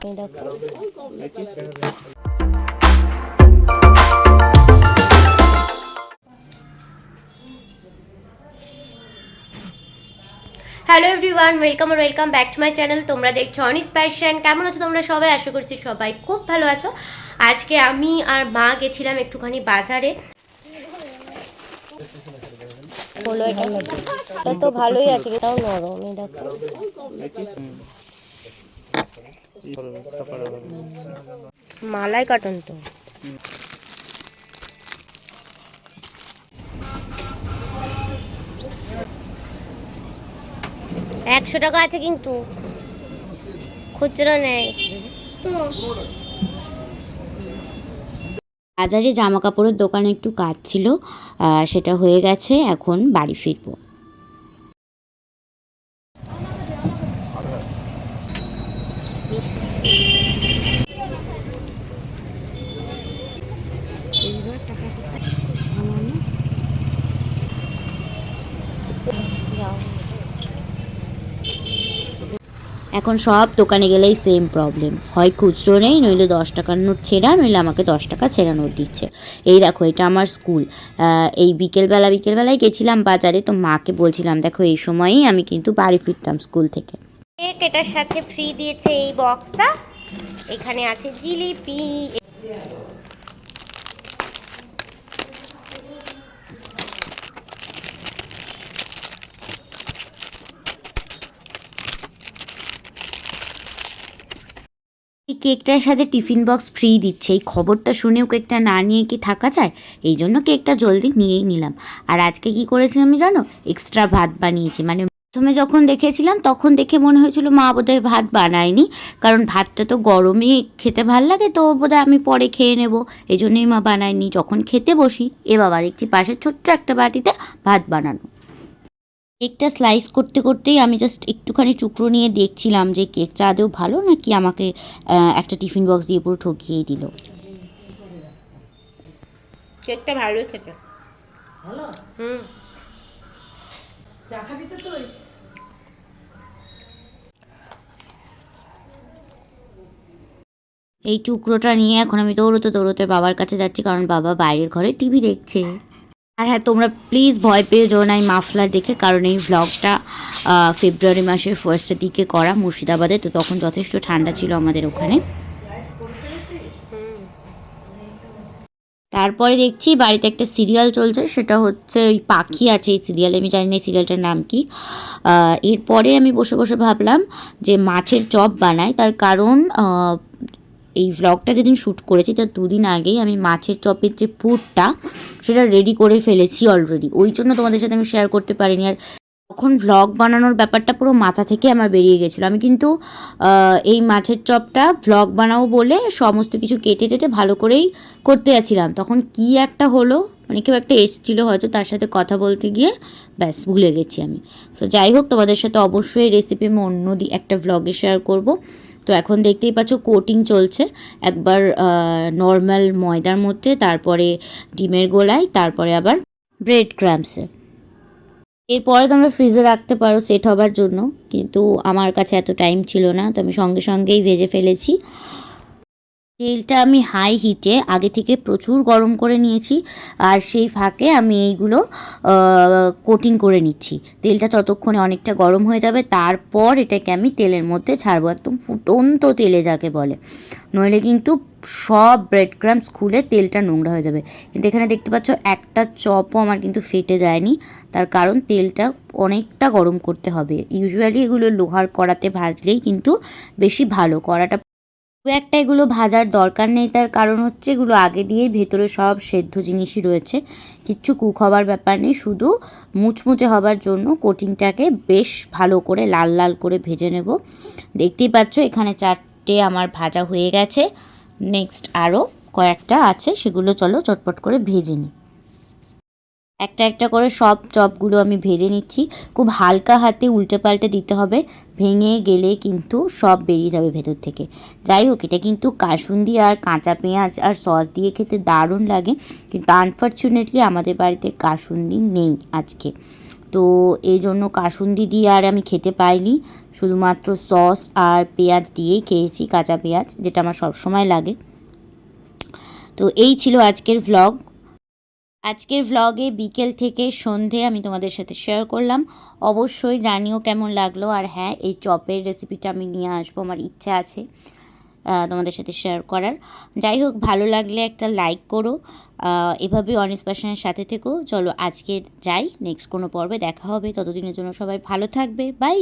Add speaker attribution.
Speaker 1: Hello everyone welcome R welcome back to my channel তোমরা দেখছ Anis passion কেমন আছো তোমরা সবাই? আশা করছি সবাই খুব ভালো আছো। আজকে আমি আর মা গেছিলাম একটুখানি বাজারে। হলো এটা। এটা তো ভালোই আছে এটাও নরম দেখো। মালাই কাটন তো। একশো টাকা আছে কিন্তু। খুচরো নেই।
Speaker 2: বাজারে জামা কাপড়ের দোকানে একটু কাজ ছিল সেটা হয়ে গেছে, এখন বাড়ি ফিরবো। এখন সব দোকানে গেলেই সেম প্রবলেম হয় খুচরো নেই, নইলে দশ টাকার নোট ছেঁড়া, নইলে আমাকে দশ টাকা ছেঁড়া নোট দিচ্ছে। এই দেখো, এটা আমার স্কুল এই বিকেলবেলা, বিকেলবেলায় গেছিলাম বাজারে, তো মাকে বলছিলাম, দেখো, এই সময়ই আমি কিন্তু বাড়ি ফিরতাম স্কুল থেকে।
Speaker 1: সাথে ফ্রি দিয়েছে এই বক্সটা এখানে আছে জিলিপি।
Speaker 2: কেকটার সাথে টিফিন বক্স ফ্রি দিচ্ছে। এই খবরটা শুনেও কেকটা না নিয়ে কি থাকা যায়? এই জন্য কেকটা জলদি নিয়েই নিলাম। আর আজকে কি করেছিলাম আমি জানো? এক্সট্রা ভাত বানিয়েছি। মানে প্রথমে যখন দেখেছিলাম, তখন দেখে মনে হয়েছিল, মা বোধহয় ভাত বানায়নি। কারণ ভাতটা তো গরমে খেতে ভালো লাগে, তো বোধহয় আমি পরে খেয়ে নেব। এই জন্যই মা বানায়নি। যখন খেতে বসি, এ বাবা, দেখছি পাশে ছোট্ট একটা বাটিতে ভাত বানানো। কেকটা স্লাইস করতে করতেই আমি জাস্ট একটুখানি টুকরো নিয়ে দেখছিলাম যে কেকটা আদৌ ভালো নাকি আমাকে একটা টিফিন বক্স দিয়ে পুরো ঠকিয়ে দিল।
Speaker 1: কেকটা ভালোই খেতে। হুম।
Speaker 2: এই টুকরোটা নিয়ে এখন আমি দৌড়তে দৌড়তে বাবার কাছে যাচ্ছি কারণ বাবা বাইরের ঘরে টিভি দেখছে। আর হ্যাঁ তোমরা প্লিজ ভয় পেয়ে যেও না এই মাফলার দেখে, কারণ এই ব্লগটা ফেব্রুয়ারি মাসের ফার্স্টের দিকে করা মুর্শিদাবাদে, তো তখন যথেষ্ট ঠান্ডা ছিল আমাদের ওখানে। তারপরে দেখছি বাড়িতে একটা সিরিয়াল চলছে, সেটা হচ্ছে ওই পাখি আছে এই সিরিয়ালে আমি জানি না এই সিরিয়ালটার নাম কি। এরপরে আমি বসে বসে ভাবলাম যে মাছের চপ বানাই, তার কারণ এই ভ্লগটা যেদিন শ্যুট করেছি, তার দুদিন আগেই আমি মাছের চপের যে পুরটা, সেটা রেডি করে ফেলেছি অলরেডি ওই জন্য তোমাদের সাথে আমি শেয়ার করতে পারিনি। আর তখন ভ্লগ বানানোর ব্যাপারটা পুরো মাথা থেকে আমার বেরিয়ে গেছিল। আমি কিন্তু এই মাছের চপটা ভ্লগ বানাবো বলে সমস্ত কিছু কেটে টেটে ভালো করেই করতে যাচ্ছিলাম। তখন কি একটা হলো মানে কেউ একটা এসেছিল হয়তো, তার সাথে কথা বলতে গিয়ে ব্যাস ভুলে গেছি আমি। তো যাই হোক, তোমাদের সাথে অবশ্যই রেসিপি আমি অন্য একটা ভ্লগে শেয়ার করব। তো এখন দেখতেই পাচ্ছ কোটিং চলছে। একবার নর্মাল ময়দার মধ্যে, তারপরে ডিমের গোলায়, তারপরে আবার ব্রেড ক্র্যাম্পসে এরপরে তোমরা ফ্রিজে রাখতে পারো সেট হবার জন্য, কিন্তু আমার কাছে এত টাইম ছিল না, তো আমি সঙ্গে সঙ্গেই ভেজে ফেলেছি। তেলটা আমি হাই হিটে আগে থেকে প্রচুর গরম করে নিয়েছি আর সেই ফাঁকে আমি এইগুলো কোটিং করে নিচ্ছি। তেলটা ততক্ষণে অনেকটা গরম হয়ে যাবে, তারপর এটাকে আমি তেলের মধ্যে ছাড়বো, একদম ফুটন্ত তেলে যাকে বলে। নইলে কিন্তু সব ব্রেড ক্রামস খুলে তেলটা নোংরা হয়ে যাবে। কিন্তু এখানে দেখতে পাচ্ছ একটা চপও আমার কিন্তু ফেটে যায়নি, তার কারণ তেলটা অনেকটা গরম করতে হবে। ইউজুয়ালি এগুলো লোহার কড়াতে ভাজলেই কিন্তু বেশি ভালো, কড়াটা খুব একটা এগুলো ভাজার দরকার নেই, তার কারণ হচ্ছে এগুলো আগে দিয়েই ভেতরে সব সেদ্ধ জিনিসই রয়েছে। কিচ্ছু কুক হবার ব্যাপার নেই, শুধু মুচমুচে হবার জন্য কোটিংটাকে বেশ ভালো করে লাল লাল করে ভেজে নেব। দেখতেই পাচ্ছ, এখানে চারটে আমার ভাজা হয়ে গেছে। নেক্সট আরও কয়েকটা আছে, সেগুলো চলো চটপট করে ভেজে নিই। একটা একটা করে সব চপগুলো আমি ভেজে নিচ্ছি। খুব হালকা হাতে উল্টে পাল্টে দিতে হবে। ভেঙে গেলে কিন্তু সব বেরিয়ে যাবে ভেতর থেকে। যাই হোক, এটা কিন্তু কাসুন্দি আর কাঁচা পেঁয়াজ আর সস দিয়ে খেতে দারুণ লাগে। কিন্তু আনফর্চুনেটলি আমাদের বাড়িতে কাসুন্দি নেই আজকে। তো এই জন্য কাসুন্দি দিয়ে আর আমি খেতে পাইনি। শুধুমাত্র সস আর পেঁয়াজ দিয়েই খেয়েছি, কাঁচা পেঁয়াজ, যেটা আমার সবসময় লাগে। তো এই ছিল আজকের ভ্লগ আজকের ভ্লগে বিকেল থেকে সন্ধে আমি তোমাদের সাথে শেয়ার করলাম। অবশ্যই জানিও কেমন লাগল আর হ্যাঁ এই চপের রেসিপিটা আমি নিয়ে আসব, আমার ইচ্ছা আছে তোমাদের সাথে শেয়ার করার। যাই হোক, ভালো লাগলে একটা লাইক করো এভাবে অনিস প্যাশনের সাথে থেকো। চলো আজকে যাই নেক্সট কোনো পর্বে দেখা হবে। ততদিনের জন্য সবাই ভালো থাকবে। বাই